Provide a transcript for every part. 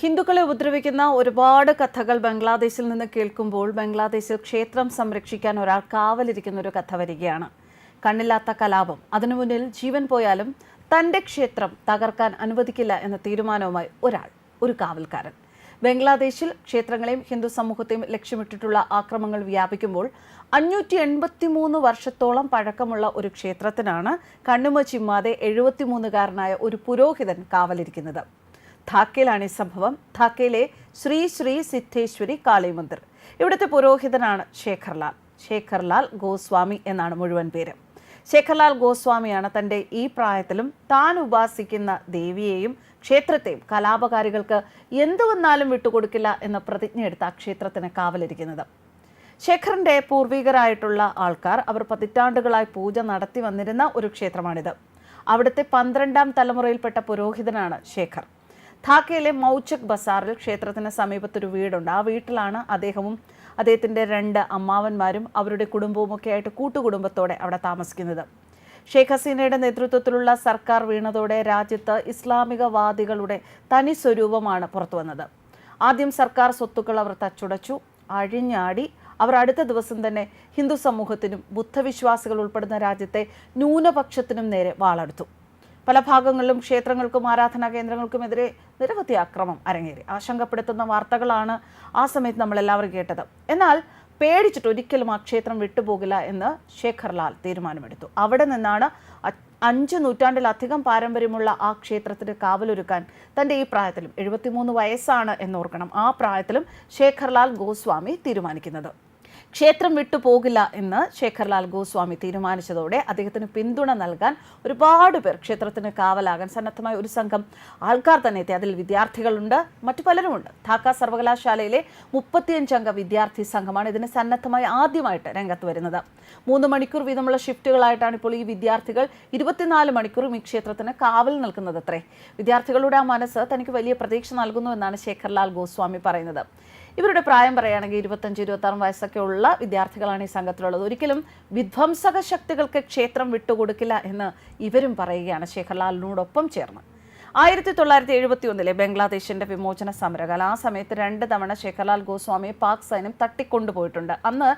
ഹിന്ദുക്കളെ ഉപദ്രവിക്കുന്ന ഒരുപാട് കഥകൾ ബംഗ്ലാദേശിൽ നിന്ന് കേൾക്കുമ്പോൾ ബംഗ്ലാദേശിൽ ക്ഷേത്രം സംരക്ഷിക്കാൻ ഒരാൾ കാവലിരിക്കുന്ന ഒരു കഥ വരികയാണ്. കണ്ണില്ലാത്ത കലാപം. അതിനു മുന്നിൽ ജീവൻ പോയാലും തന്റെ ക്ഷേത്രം തകർക്കാൻ അനുവദിക്കില്ല എന്ന തീരുമാനവുമായി ഒരാൾ ഒരു കാവൽക്കാരൻ. ബംഗ്ലാദേശിൽ ക്ഷേത്രങ്ങളെയും ഹിന്ദു സമൂഹത്തെയും ലക്ഷ്യമിട്ടിട്ടുള്ള ആക്രമങ്ങൾ വ്യാപിക്കുമ്പോൾ അഞ്ഞൂറ്റി എൺപത്തി മൂന്ന് വർഷത്തോളം പഴക്കമുള്ള ഒരു ക്ഷേത്രത്തിനാണ് കണ്ണുമ ചിമ്മാതെ എഴുപത്തിമൂന്നുകാരനായ ഒരു പുരോഹിതൻ കാവലിരിക്കുന്നത്. ധാക്കയിലാണ് ഈ സംഭവം. ധാക്കയിലെ ശ്രീ ശ്രീ സിദ്ധേശ്വരി കാളി മന്ദിർ ഇവിടുത്തെ പുരോഹിതനാണ് ശേഖർലാൽ. ശേഖർലാൽ ഗോസ്വാമി എന്നാണ് മുഴുവൻ പേര്. ശേഖർലാൽ ഗോസ്വാമിയാണ് തന്റെ ഈ പ്രായത്തിലും താൻ ഉപാസിക്കുന്ന ദേവിയെയും ക്ഷേത്രത്തെയും കലാപകാരികൾക്ക് എന്തു വന്നാലും വിട്ടുകൊടുക്കില്ല എന്ന പ്രതിജ്ഞയെടുത്ത ആ ക്ഷേത്രത്തിന് കാവലിരിക്കുന്നത്. ശേഖറിന്റെ പൂർവികരായിട്ടുള്ള ആൾക്കാർ അവർ പതിറ്റാണ്ടുകളായി പൂജ നടത്തി വന്നിരുന്ന ഒരു ക്ഷേത്രമാണിത്. അവിടുത്തെ പന്ത്രണ്ടാം തലമുറയിൽപ്പെട്ട പുരോഹിതനാണ് ശേഖർ. ധാക്കയിലെ മൗച്ചക് ബസാറിൽ ക്ഷേത്രത്തിന് സമീപത്തൊരു വീടുണ്ട്. ആ വീട്ടിലാണ് അദ്ദേഹവും അദ്ദേഹത്തിന്റെ രണ്ട് അമ്മാവന്മാരും അവരുടെ കുടുംബവും ഒക്കെ ആയിട്ട് കൂട്ടുകുടുംബത്തോടെ അവിടെ താമസിക്കുന്നത്. ഷെയ്ഖ് ഹസീനയുടെ നേതൃത്വത്തിലുള്ള സർക്കാർ വീണതോടെ രാജ്യത്ത് ഇസ്ലാമികവാദികളുടെ തനി സ്വരൂപമാണ് പുറത്തു വന്നത് ആദ്യം സർക്കാർ സ്വത്തുക്കൾ അവർ തച്ചുടച്ചു. അഴിഞ്ഞാടി അവർ അടുത്ത ദിവസം തന്നെ ഹിന്ദു സമൂഹത്തിനും ബുദ്ധവിശ്വാസികൾ ഉൾപ്പെടുന്ന രാജ്യത്തെ ന്യൂനപക്ഷത്തിനും നേരെ വാളെടുത്തു. പല ഭാഗങ്ങളിലും ക്ഷേത്രങ്ങൾക്കും ആരാധനാ കേന്ദ്രങ്ങൾക്കുമെതിരെ നിരവധി അക്രമം അരങ്ങേറി. ആശങ്കപ്പെടുത്തുന്ന വാർത്തകളാണ് ആ സമയത്ത് നമ്മൾ എല്ലാവരും കേട്ടത്. എന്നാൽ പേടിച്ചിട്ട് ഒരിക്കലും ആ ക്ഷേത്രം വിട്ടുപോകില്ല എന്ന് ശേഖർലാൽ തീരുമാനമെടുത്തു. അവിടെ നിന്നാണ് അഞ്ച് നൂറ്റാണ്ടിലധികം പാരമ്പര്യമുള്ള ആ ക്ഷേത്രത്തിന് കാവലൊരുക്കാൻ തന്റെ ഈ പ്രായത്തിലും എഴുപത്തിമൂന്ന് വയസ്സാണ് എന്നോർക്കണം. ആ പ്രായത്തിലും ശേഖർലാൽ ഗോസ്വാമി തീരുമാനിക്കുന്നത്. ക്ഷേത്രം വിട്ടുപോകില്ല എന്ന് ശേഖർലാൽ ഗോസ്വാമി തീരുമാനിച്ചതോടെ അദ്ദേഹത്തിന് പിന്തുണ നൽകാൻ ഒരുപാട് പേർ ക്ഷേത്രത്തിന് കാവലാകാൻ സന്നദ്ധമായ ഒരു സംഘം ആൾക്കാർ തന്നെ എത്തി. അതിൽ വിദ്യാർത്ഥികളുണ്ട് മറ്റു പലരുമുണ്ട്. ധാക്ക സർവകലാശാലയിലെ മുപ്പത്തിയഞ്ചംഗ വിദ്യാർത്ഥി സംഘമാണ് ഇതിന് സന്നദ്ധമായി ആദ്യമായിട്ട് രംഗത്ത് വരുന്നത്. മൂന്ന് മണിക്കൂർ വീതമുള്ള ഷിഫ്റ്റുകളായിട്ടാണ് ഇപ്പോൾ ഈ വിദ്യാർത്ഥികൾ ഇരുപത്തിനാല് മണിക്കൂറും ഈ ക്ഷേത്രത്തിന് കാവൽ നിൽക്കുന്നത് അത്രേ വിദ്യാർത്ഥികളുടെ ആ മനസ്സ് തനിക്ക് വലിയ പ്രതീക്ഷ നൽകുന്നു എന്നാണ് ശേഖർലാൽ ഗോസ്വാമി പറയുന്നത്. ഇവരുടെ പ്രായം പറയുകയാണെങ്കിൽ ഇരുപത്തഞ്ച് ഇരുപത്തി ആറ് വയസ്സൊക്കെ ഉള്ള വിദ്യാർത്ഥികളാണ് ഈ സംഘത്തിലുള്ളത്. ഒരിക്കലും വിധ്വംസക ശക്തികൾക്ക് ക്ഷേത്രം വിട്ടുകൊടുക്കില്ല എന്ന് ഇവരും പറയുകയാണ്. ശേഖർലാലിനോടൊപ്പം ചേർന്ന് ആയിരത്തി തൊള്ളായിരത്തി എഴുപത്തി ഒന്നിലെ ബംഗ്ലാദേശിന്റെ വിമോചന സമരകാലം. ആ സമയത്ത് രണ്ട് തവണ ശേഖർലാൽ ഗോസ്വാമിയെ പാക് സൈന്യം തട്ടിക്കൊണ്ടുപോയിട്ടുണ്ട്. അന്ന്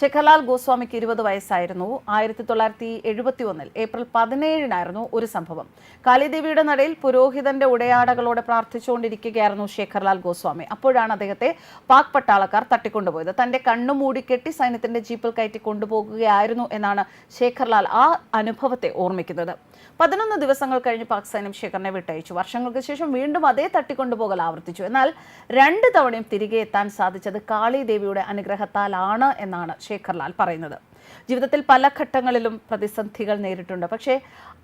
ശേഖർലാൽ ഗോസ്വാമിക്ക് ഇരുപത് വയസ്സായിരുന്നു. ആയിരത്തി തൊള്ളായിരത്തി എഴുപത്തി ഒന്നിൽ ഏപ്രിൽ പതിനേഴിനായിരുന്നു ഒരു സംഭവം. കാളിദേവിയുടെ നടയിൽ പുരോഹിതന്റെ ഉടയാടകളോടെ പ്രാർത്ഥിച്ചുകൊണ്ടിരിക്കുകയായിരുന്നു ശേഖർലാൽ ഗോസ്വാമി. അപ്പോഴാണ് അദ്ദേഹത്തെ പാക് പട്ടാളക്കാർ തട്ടിക്കൊണ്ടുപോയത്. തന്റെ കണ്ണു മൂടിക്കെട്ടി സൈന്യത്തിന്റെ ജീപ്പിൽ കയറ്റി കൊണ്ടുപോകുകയായിരുന്നു എന്നാണ് ശേഖർലാൽ ആ അനുഭവത്തെ ഓർമ്മിക്കുന്നത്. പതിനൊന്ന് ദിവസങ്ങൾ കഴിഞ്ഞ് പാക് സൈന്യം ശേഖറിനെ വിട്ടയച്ചു. വർഷങ്ങൾക്ക് ശേഷം വീണ്ടും അതേ തട്ടിക്കൊണ്ടുപോകൽ ആവർത്തിച്ചു. എന്നാൽ രണ്ട് തവണയും തിരികെ എത്താൻ സാധിച്ചത് കാളി ദേവിയുടെ അനുഗ്രഹത്താലാണ് എന്നാണ് ശേഖർലാൽ പറയുന്നത്. ജീവിതത്തിൽ പല ഘട്ടങ്ങളിലും പ്രതിസന്ധികൾ നേരിട്ടുണ്ട്. പക്ഷേ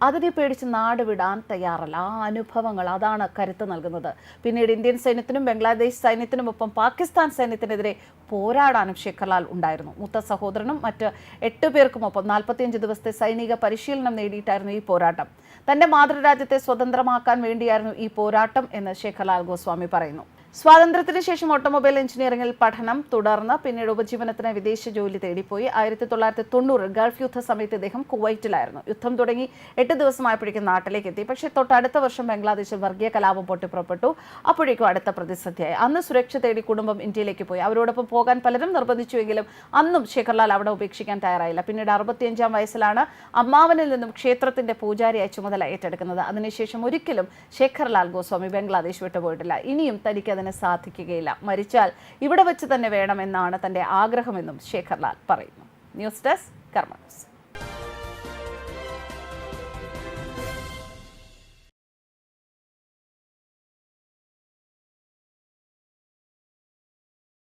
അതിനെ പേടിച്ച് നാട് വിടാൻ തയ്യാറല്ല. ആ അനുഭവങ്ങൾ അതാണ് കരുത്ത് നൽകുന്നത്. പിന്നീട് ഇന്ത്യൻ സൈന്യത്തിനും ബംഗ്ലാദേശ് സൈന്യത്തിനും ഒപ്പം പാകിസ്ഥാൻ സൈന്യത്തിനെതിരെ പോരാടാനും ശേഖർലാൽ ഉണ്ടായിരുന്നു. മൂത്ത സഹോദരനും മറ്റ് എട്ട് പേർക്കുമൊപ്പം നാൽപ്പത്തിയഞ്ച് ദിവസത്തെ സൈനിക പരിശീലനം നേടിയിട്ടായിരുന്നു ഈ പോരാട്ടം. തന്റെ മാതൃരാജ്യത്തെ സ്വതന്ത്രമാക്കാൻ വേണ്ടിയായിരുന്നു ഈ പോരാട്ടം എന്ന് ശേഖർലാൽ ഗോസ്വാമി പറയുന്നു. സ്വാതന്ത്ര്യത്തിന് ശേഷം ഓട്ടോമൊബൈൽ എഞ്ചിനീയറിംഗിൽ പഠനം തുടർന്ന് പിന്നീട് ഉപജീവനത്തിന് വിദേശ ജോലി തേടിപ്പോയി. ആയിരത്തി തൊള്ളായിരത്തി തൊണ്ണൂറ് ഗൾഫ് യുദ്ധ സമയത്ത് ഇദ്ദേഹം കുവൈറ്റിലായിരുന്നു. യുദ്ധം തുടങ്ങി എട്ട് ദിവസമായപ്പോഴേക്കും നാട്ടിലേക്ക് എത്തി പക്ഷേ തൊട്ടടുത്ത വർഷം ബംഗ്ലാദേശിൽ വർഗീയ കലാപം പൊട്ടിപ്പുറപ്പെട്ടു. അപ്പോഴേക്കും അടുത്ത പ്രതിസന്ധിയായി. അന്ന് സുരക്ഷ തേടി കുടുംബം ഇന്ത്യയിലേക്ക് പോയി. അവരോടൊപ്പം പോകാൻ പലരും നിർബന്ധിച്ചുവെങ്കിലും അന്നും ശേഖർലാൽ അവിടെ ഉപേക്ഷിക്കാൻ തയ്യാറായില്ല. പിന്നീട് അറുപത്തിയഞ്ചാം വയസ്സിലാണ് അമ്മാവനിൽ നിന്നും ക്ഷേത്രത്തിന്റെ പൂജാരിയായി ചുമതല ഏറ്റെടുക്കുന്നത്. അതിനുശേഷം ഒരിക്കലും ശേഖർലാൽ ഗോസ്വാമി ബംഗ്ലാദേശ് വിട്ടുപോയിട്ടില്ല. ഇനിയും തനിക്ക് അതിന് സാധിക്കുകയില്ല. മരിച്ചാൽ ഇവിടെ വെച്ച് തന്നെ വേണമെന്നാണ് തന്റെ ആഗ്രഹമെന്നും ശേഖർലാൽ പറയുന്നു. ന്യൂസ് ഡെസ്ക് കർമ്മ